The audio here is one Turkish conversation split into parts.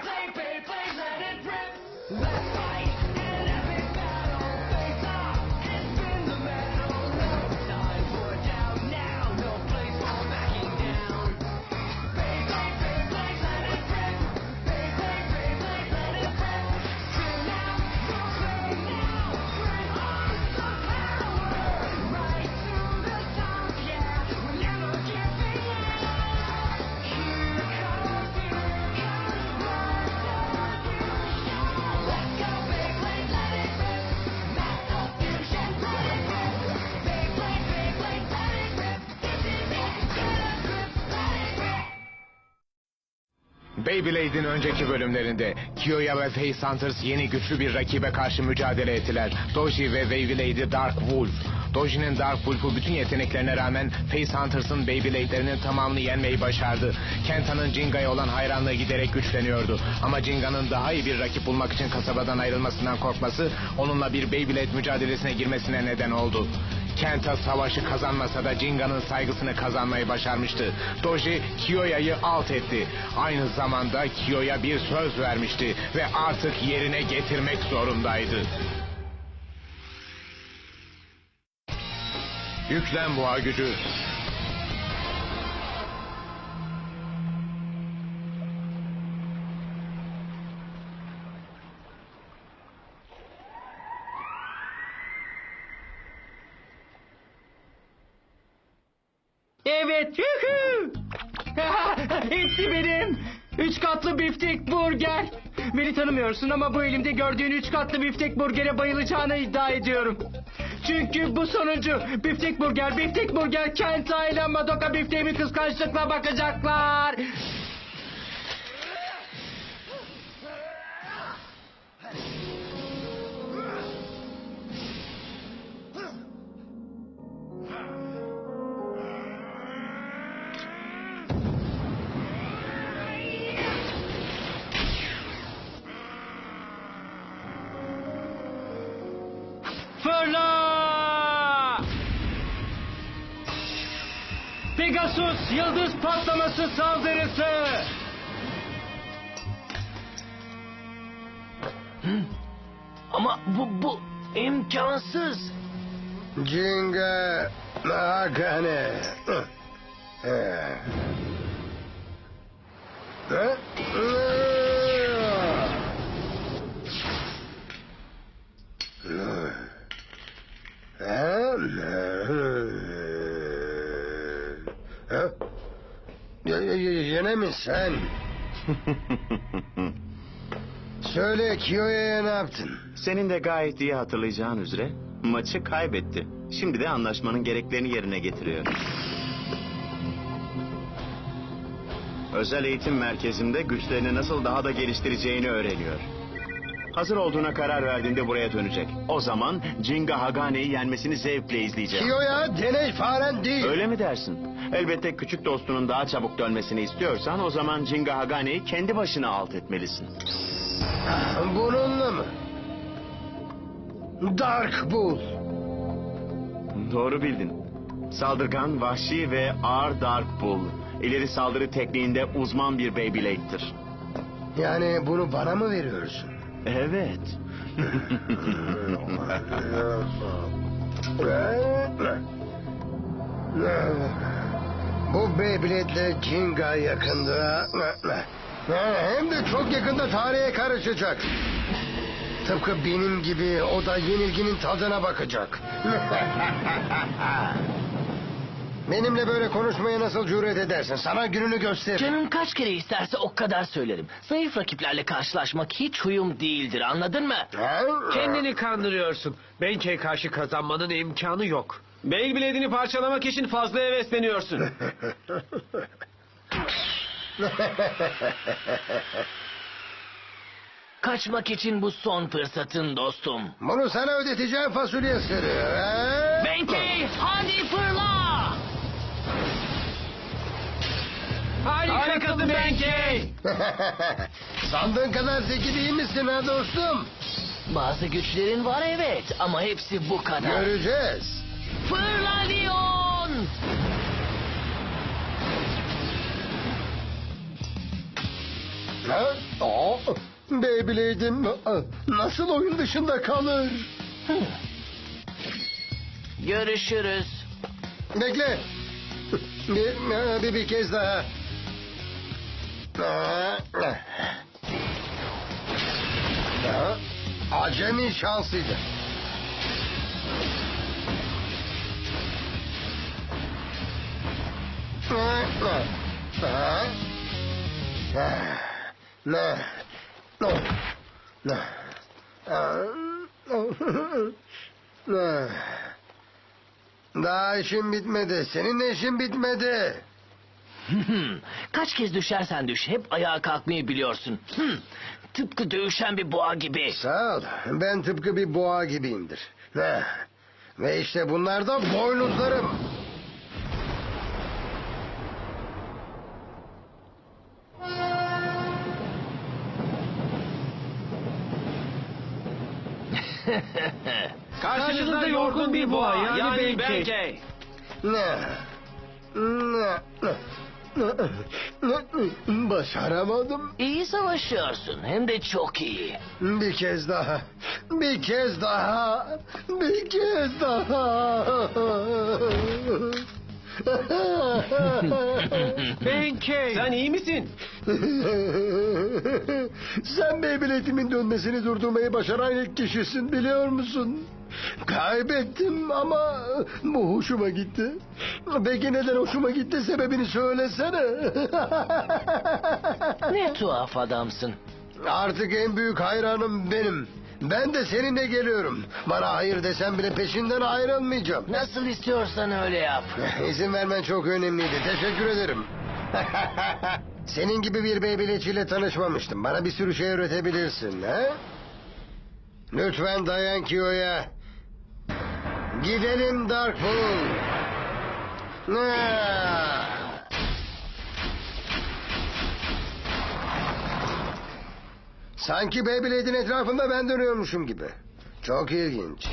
play, play, play, let it rip. Let's Beyblade'in önceki bölümlerinde Kyoya ve Face Hunters yeni güçlü bir rakibe karşı mücadele ettiler. Doji ve Beyblade'i Dark Wolf. Doji'nin Dark Wolf'u bütün yeteneklerine rağmen Face Hunters'ın Beyblade'lerinin tamamını yenmeyi başardı. Kenta'nın Jinga'ya olan hayranlığı giderek güçleniyordu. Ama Jinga'nın daha iyi bir rakip bulmak için kasabadan ayrılmasından korkması onunla bir Beyblade mücadelesine girmesine neden oldu. Kenta savaşı kazanmasa da Jinga'nın saygısını kazanmayı başarmıştı. Doji Kiyoya'yı alt etti. Aynı zamanda Kiyo'ya bir söz vermişti ve artık yerine getirmek zorundaydı. Yüklen boğa gücü. Evet! Hepsi benim. Üç katlı biftek burger. Beni tanımıyorsun ama bu elimde gördüğün üç katlı biftek burgere bayılacağına iddia ediyorum. Çünkü bu sonuncu biftek burger, biftek burger, Kent ile Madoka bifteğimi kıskançlıkla bakacaklar. Yıldız patlaması saldırısı! Ama bu bu imkansız. Jinga Hagane. Eh. Yine mi sen? Söyle Kiyo'ya ne yaptın? Senin de gayet iyi hatırlayacağın üzere maçı kaybetti. Şimdi de anlaşmanın gereklerini yerine getiriyor. Özel eğitim merkezinde güçlerini nasıl daha da geliştireceğini öğreniyor. Hazır olduğuna karar verdiğinde buraya dönecek. O zaman Jinga Hagane'yi yenmesini zevkle izleyeceğim. Kiyo'ya deney faren değil. Öyle mi dersin? Elbette küçük dostunun daha çabuk dönmesini istiyorsan o zaman Jinga Hagane'yi kendi başına alt etmelisin. Bununla mı? Dark Bull. Doğru bildin. Saldırgan, vahşi ve ağır Dark Bull. İleri saldırı tekniğinde uzman bir Beyblade'dir. Yani bunu bana mı veriyorsun? Evet. Bu Beyblade'le Jinga yakında. Hem de çok yakında tarihe karışacak. Tıpkı benim gibi o da yenilginin tadına bakacak. Benimle böyle konuşmaya nasıl cüret edersin? Sana gününü göster. Canın kaç kere isterse o kadar söylerim. Zayıf rakiplerle karşılaşmak hiç huyum değildir anladın mı? Kendini kandırıyorsun. Benkei karşı kazanmanın imkanı yok. Beyblade'ini parçalamak için fazla hevesleniyorsun. Kaçmak için bu son fırsatın dostum. Bunu sana ödeteceğim fasulye sırrı. he? Benkei hadi Harikasın Benkei. Sandığın kadar zeki değil misin ha dostum? Bazı güçlerin var evet ama hepsi bu kadar. Göreceğiz. Fırla Leon! Ha? Aa, Beyblade'im aa, nasıl oyun dışında kalır? Görüşürüz. Bekle. Bir, bir, bir kez daha. Acemi şansıydı. Daha işim bitmedi. Senin de işin bitmedi. Kaç kez düşersen düş hep ayağa kalkmayı biliyorsun. Tıpkı dövüşen bir boğa gibi. Sağ ol. Ben tıpkı bir boğa gibiyimdir. Ne? Ve işte bunlar da boynuzlarım. Karşınızda yorgun bir boğa yani, Benkei. Ne? Ne? Ne? Başaramadım. İyi savaşıyorsun hem de çok iyi. Bir kez daha. Bir kez daha. Bir kez daha. Benkei. Sen iyi misin? Sen Beyblade'imin dönmesini durdurmayı başaran ilk kişisin biliyor musun? Kaybettim ama bu hoşuma gitti. Peki neden hoşuma gitti sebebini söylesene. Ne tuhaf adamsın. Artık en büyük hayranım benim. Ben de seninle geliyorum. Bana hayır desem bile peşinden ayrılmayacağım. Nasıl istiyorsan öyle yap. İzin vermen çok önemliydi. Teşekkür ederim. Senin gibi bir Beyblade'çiyle tanışmamıştım. Bana bir sürü şey öğretebilirsin. He? Lütfen dayan Kiyo'ya. Gidelim Darkpool. Ah! Sanki Beyblade'in etrafında ben dönüyormuşum gibi. Çok ilginç.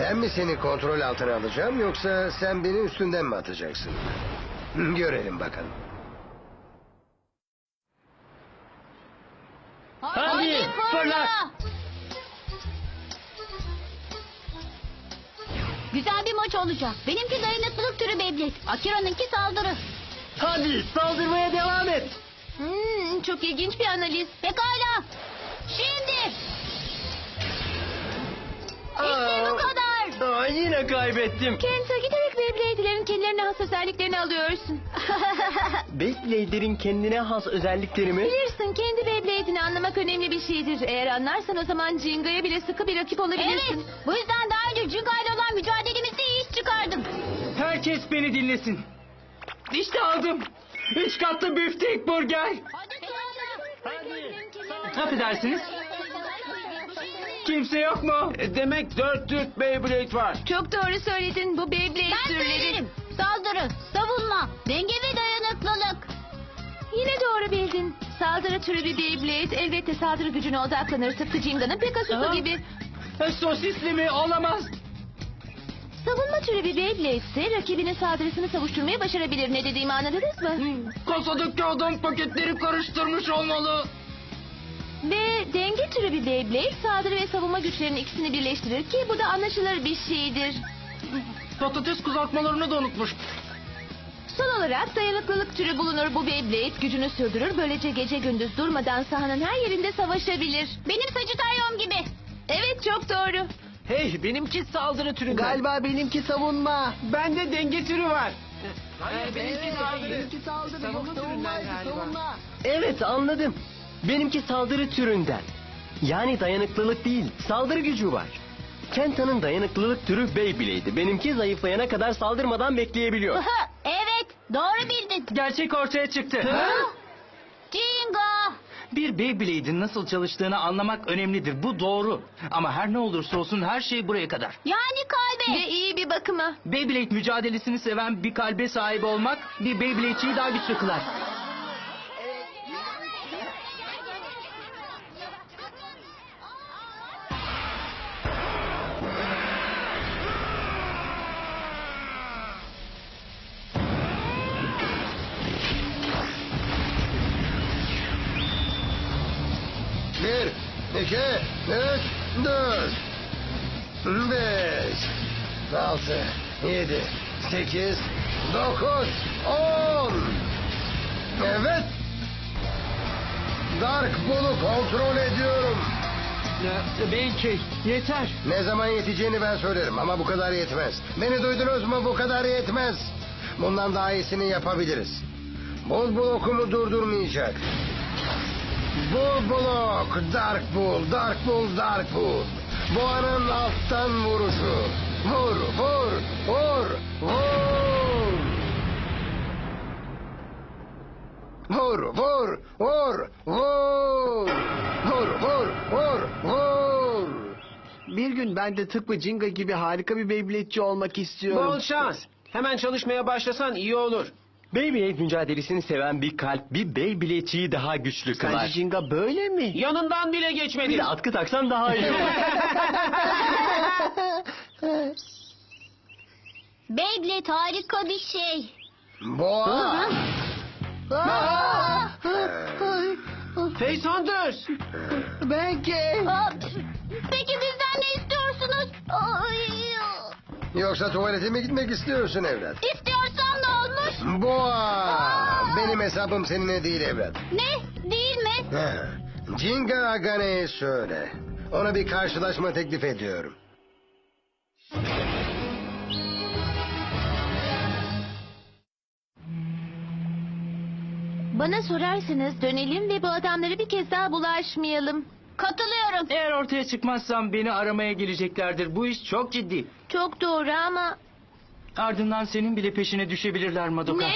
Ben mi seni kontrol altına alacağım yoksa sen beni üstünden mi atacaksın? Görelim bakalım. Hadi fırla. Güzel bir maç olacak. Benimki dayanıklılık türü Beyblade. Akira'nınki saldırı. Hadi saldırmaya devam et. Hmm, çok ilginç bir analiz. Pekala. Şimdi. İşte bu kadar. Aa, yine kaybettim. Kenta giderek Beyblade'lerin kendilerine has özelliklerini alıyorsun. Beyblade'lerin kendine has özellikleri mi? Bilirsin kendi Beyblade'ini anlamak önemli bir şeydir. Eğer anlarsan o zaman Jinga'ya bile sıkı bir rakip olabilirsin. Evet. Bu yüzden daha önce Jinga'yla olan mücadelemizde iyi iş çıkardım. Herkes beni dinlesin. İşte aldım. Üç katlı büftek burger. Affedersiniz. Kimse yok mu? E, Demek dört Türk Beyblade var. Çok doğru söyledin. Bu Beyblade ben türleri. söylerim. Saldırı, savunma, denge ve dayanıklılık. Yine doğru bildin. Saldırı türü bir Beyblade elbette saldırı gücüne odaklanır. Tıpkı Jinga'nın Pegasus'u Aha. gibi. Sosisli mi? Olamaz. Savunma türü bir Beyblade ise rakibinin saldırısını savuşturmayı başarabilir. Ne dediğimi anladınız mı? Kasadaki adam paketleri karıştırmış olmalı. Ve denge türü bir Beyblade saldırı ve savunma güçlerinin ikisini birleştirir ki bu da anlaşılır bir şeydir. Patates kızartmalarını da unutmuş. Son olarak dayanıklılık türü bulunur. Bu Beyblade gücünü sürdürür. Böylece gece gündüz durmadan sahanın her yerinde savaşabilir. Benim Sagittarium gibi. Evet çok doğru. Hey benimki saldırı türü. Galiba benimki savunma. Bende denge türü var. Hayır benimki saldırı. Benimki saldırı. Savunma türünden galiba. Evet anladım. Benimki saldırı türünden. Yani dayanıklılık değil, saldırı gücü var. Kenta'nın dayanıklılık türü Beyblade'i. Benimki zayıflayana kadar saldırmadan bekleyebiliyor. evet doğru bildin. Gerçek ortaya çıktı. Jingo. Bir Beyblade'in nasıl çalıştığını anlamak önemlidir. Bu doğru. Ama her ne olursa olsun her şey buraya kadar. Yani kalbe. Ve iyi bir bakıma. Beyblade mücadelesini seven bir kalbe sahip olmak bir Beyblade'çiyi daha güçlü kılar. İki, üç, dört, beş, altı, yedi, sekiz, dokuz, on. Evet. Dark Bull'u kontrol ediyorum. Belki yeter. Ne zaman yeteceğini ben söylerim ama bu kadar yetmez. Beni duydunuz mu bu kadar yetmez. Bundan daha iyisini yapabiliriz. Bul blokumu durdurmayacak. Bul blok, Dark Bull, Dark Bull, Dark Bull. Boğanın alttan vuruşu. Vur, vur, vur, vur. Vur, vur, vur, vur. Vur, vur, vur, vur. Bir gün ben de tıpkı Jinga gibi harika bir Beyblade'ci olmak istiyorum. Bol şans. Hemen çalışmaya başlasan iyi olur. Beyblade mücadelesini seven bir kalp bir Beyblade'ciyi daha güçlü Sence kılar. Jinga böyle mi? Yanından bile Bir geçmedin. de atkı taksan daha iyi olur. Beyblade harika bir şey. Boğa. Face Hunters! Belki. Aa, Peki bizden ne istiyorsunuz? Ay, Yoksa tuvalete mi gitmek istiyorsun evlat? Olmuş? Boğa! Benim hesabım seninle değil evlat. Ne? Değil mi? Ha. Jinga Agane'ye söyle. Ona bir karşılaşma teklif ediyorum. Bana sorarsanız dönelim ve bu adamlara bir kez daha bulaşmayalım. Katılıyorum. Eğer ortaya çıkmazsam beni aramaya geleceklerdir. Bu iş çok ciddi. Çok doğru ama... Ardından senin bile peşine düşebilirler Madoka. Ne?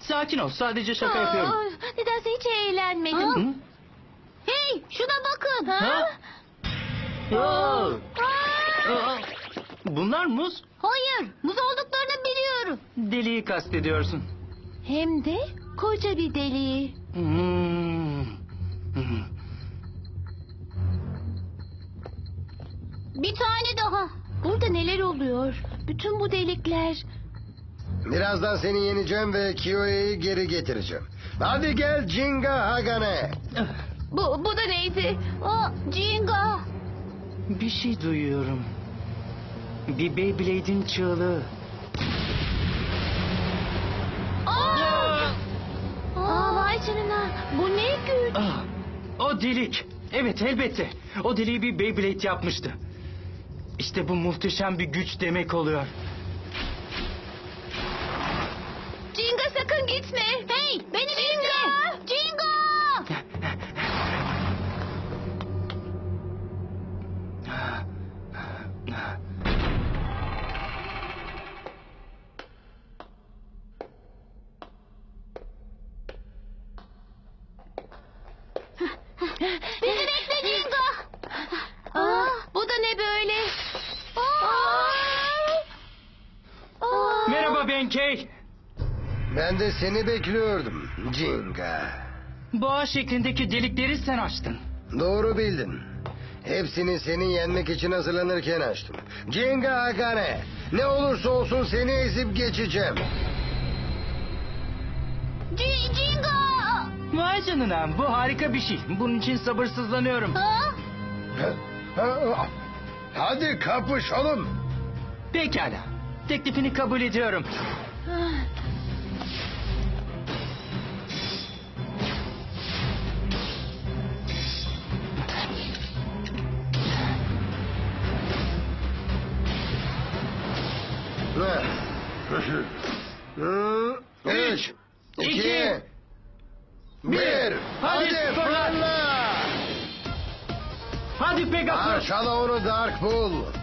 Sakin ol. Sadece şaka yapıyorum. Aa, Nedense hiç eğlenmedim. Hı? Hey şuna bakın. Ha? Aa! Aa, Bunlar muz. Hayır muz olduklarını biliyorum. Deliği kastediyorsun. Hem de koca bir deliği. Hmm. Hmm. Bir tane daha. Burada neler oluyor? Bütün bu delikler. Birazdan seni yeneceğim ve Kiyo'yu geri getireceğim. Hadi gel Jinga Hagane. Bu, bu da neydi? Aa, Jinga. Bir şey duyuyorum. Bir Beyblade'in çığlığı. Aa! Aa, vay canına. Bu ne güç? Ah, o delik. Evet elbette. O deliği bir Beyblade yapmıştı. İşte bu muhteşem bir güç demek oluyor. Jinga sakın gitme. Hey beni Jinga. Jinga. Benkei. Ben de seni bekliyordum Jinga. Boğa şeklindeki delikleri sen açtın. Doğru bildin. Hepsini seni yenmek için hazırlanırken açtım. Jinga Hagane. Ne olursa olsun seni ezip geçeceğim. Ji- Jinga. Vay canına bu harika bir şey. Bunun için sabırsızlanıyorum. Ha? Ha, ha, Hadi kapışalım. Pekala. Teklifini kabul ediyorum. Üç, iki, bir. Hadi Hadi fırla. Hadi Pegasus. Parçala onu Dark Bull.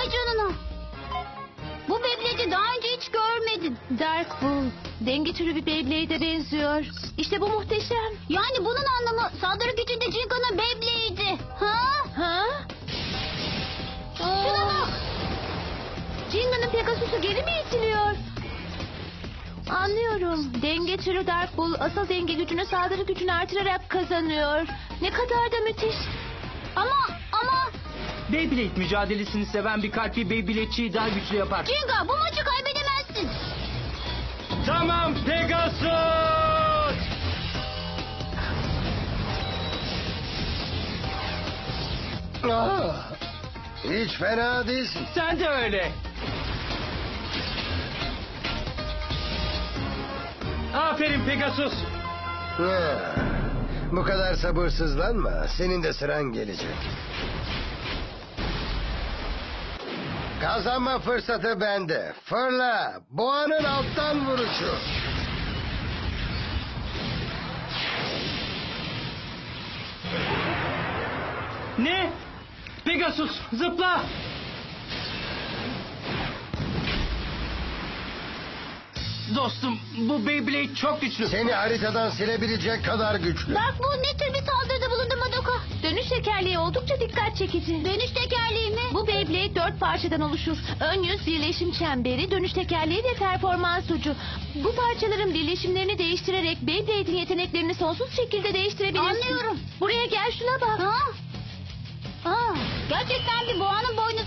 Vay canına. Bu Beyblade'i daha önce hiç görmedim. Dark Bull. Denge türü bir Beyblade'e benziyor. İşte bu muhteşem. Yani bunun anlamı saldırı gücünde Jinga'nın Beyblade'i. Ha? Ha? Şuna bak. Jinga'nın Pegasus'u geri mi itiliyor? Anlıyorum. Denge türü Dark Bull asıl denge gücünü saldırı gücünü artırarak kazanıyor. Ne kadar da müthiş. Ama Beyblade mücadelesini seven bir kalpli Beyblade'çiyi daha güçlü yapar. Cinga bu maçı kaybedemezsin. Tamam Pegasus! Ah, hiç fena değilsin. Sen de öyle. Aferin Pegasus. Ah, bu kadar sabırsızlanma. Senin de sıran gelecek. Kazanma fırsatı bende. Fırla. Boğanın alttan vuruşu. Ne? Pegasus zıpla. Dostum bu Beyblade çok güçlü. Seni haritadan silebilecek kadar güçlü. Bak bu ne tür bir saldırıda bulundu Madoka? Dönüş tekerleği oldukça dikkat çekici. Dönüş tekerleği mi? Bu Beyblade dört parçadan oluşur. Ön yüz birleşim çemberi, dönüş tekerleği ve performans ucu. Bu parçaların birleşimlerini değiştirerek Beyblade'in yeteneklerini sonsuz şekilde değiştirebilirsin. Anlıyorum. Buraya gel şuna bak. Ha? Aa, gerçekten bir boğanın boynuzlarına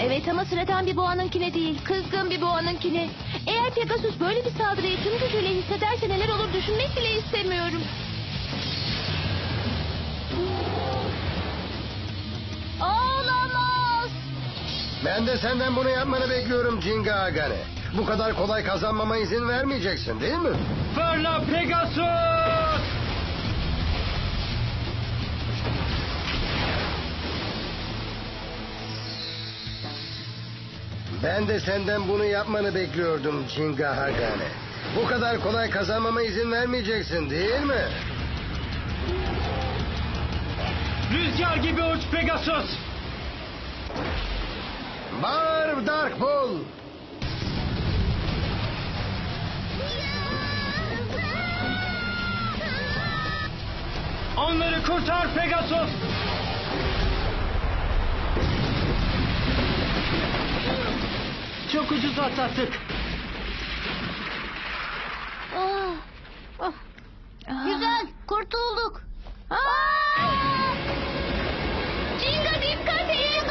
Evet ama sıradan bir boğanınkine değil, kızgın bir boğanınkine. Eğer Pegasus böyle bir saldırıyı tüm gücüyle hissederse neler olur düşünmek bile istemiyorum. Olamaz. Ben de senden bunu yapmanı bekliyorum Jinga Agane. Bu kadar kolay kazanmama izin vermeyeceksin değil mi? Fırla Pegasus. Ben de senden bunu yapmanı bekliyordum Jinga Hagane. Bu kadar kolay kazanmama izin vermeyeceksin değil mi? Rüzgar gibi uç Pegasus. Bağır Dark Bull! Onları kurtar Pegasus. Çok ucuz atlattık. Güzel, kurtulduk. Cinga dikkat et.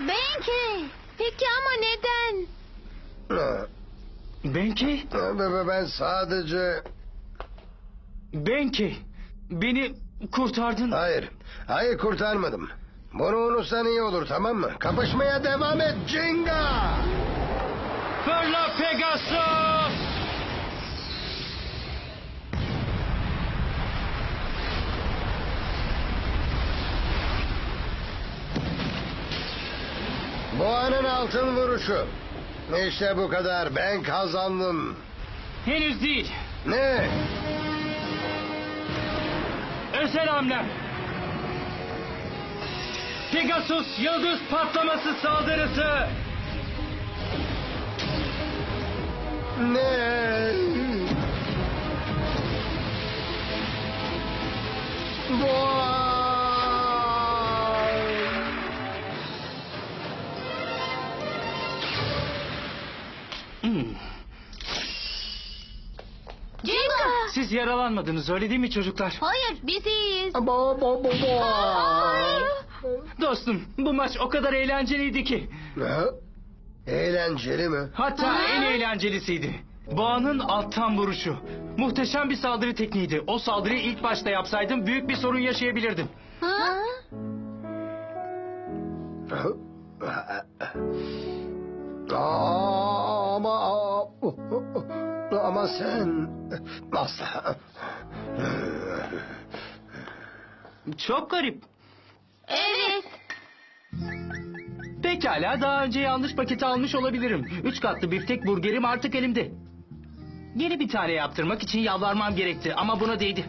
Benki. Peki ama neden? Ha, Benki, Ben ben sadece... Benki. Beni kurtardın. Hayır, hayır kurtarmadım. Bunu unutsan iyi olur tamam mı? Kapışmaya devam et Jinga! Fırla Pegasus. Boğanın altın vuruşu. İşte bu kadar. Ben kazandım. Henüz değil. Ne? Özel hamlem. Pegasus yıldız patlaması saldırısı. Ne? Boğa! Yaralanmadınız öyle değil mi çocuklar? Hayır, biz iyiyiz. Bo- bo- bo- boğa! Dostum bu maç o kadar eğlenceliydi ki. Ha? Eğlenceli mi? Hatta en eğlencelisiydi. Boğanın alttan vuruşu. Muhteşem bir saldırı tekniğiydi. O saldırıyı ilk başta yapsaydım büyük bir sorun yaşayabilirdim. Ha? Aa, ama ama sen asla Çok garip. Evet. Pekala daha önce yanlış paketi almış olabilirim. Üç katlı biftek burgerim artık elimde. Yeni bir tane yaptırmak için yalvarmam gerekti ama buna değdi.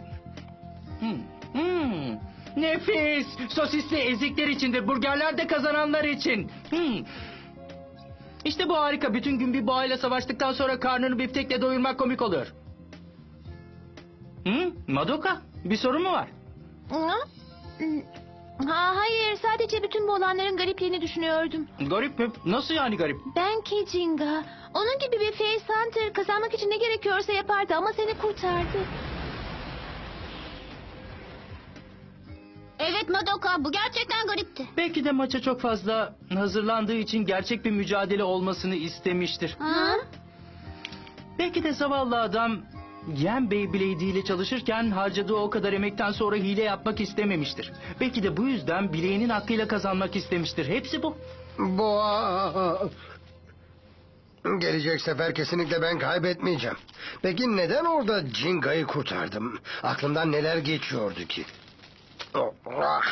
Hmm, hmm. Nefis! Sosisli ezikler içindir, burgerler de kazananlar için. Hmm. İşte bu harika. Bütün gün bir boğayla savaştıktan sonra karnını biftekle doyurmak komik oluyor. Hı? Madoka, bir sorun mu var? Ha? Ha, hayır, sadece bütün bu olanların garipliğini düşünüyordum. Garip mi? Nasıl yani garip? Ben Kijinga. Onun gibi bir face hunter kazanmak için ne gerekiyorsa yapardı ama seni kurtardı. Evet Madoka bu gerçekten garipti. Belki de maça çok fazla hazırlandığı için gerçek bir mücadele olmasını istemiştir. Ha? Belki de zavallı adam Yen Beyblade ile çalışırken harcadığı o kadar emekten sonra hile yapmak istememiştir. Belki de bu yüzden bileğinin hakkıyla kazanmak istemiştir. Hepsi bu. Boğa. Gelecek sefer kesinlikle ben kaybetmeyeceğim. Peki neden orada Jinga'yı kurtardım? Aklımdan neler geçiyordu ki? Ah!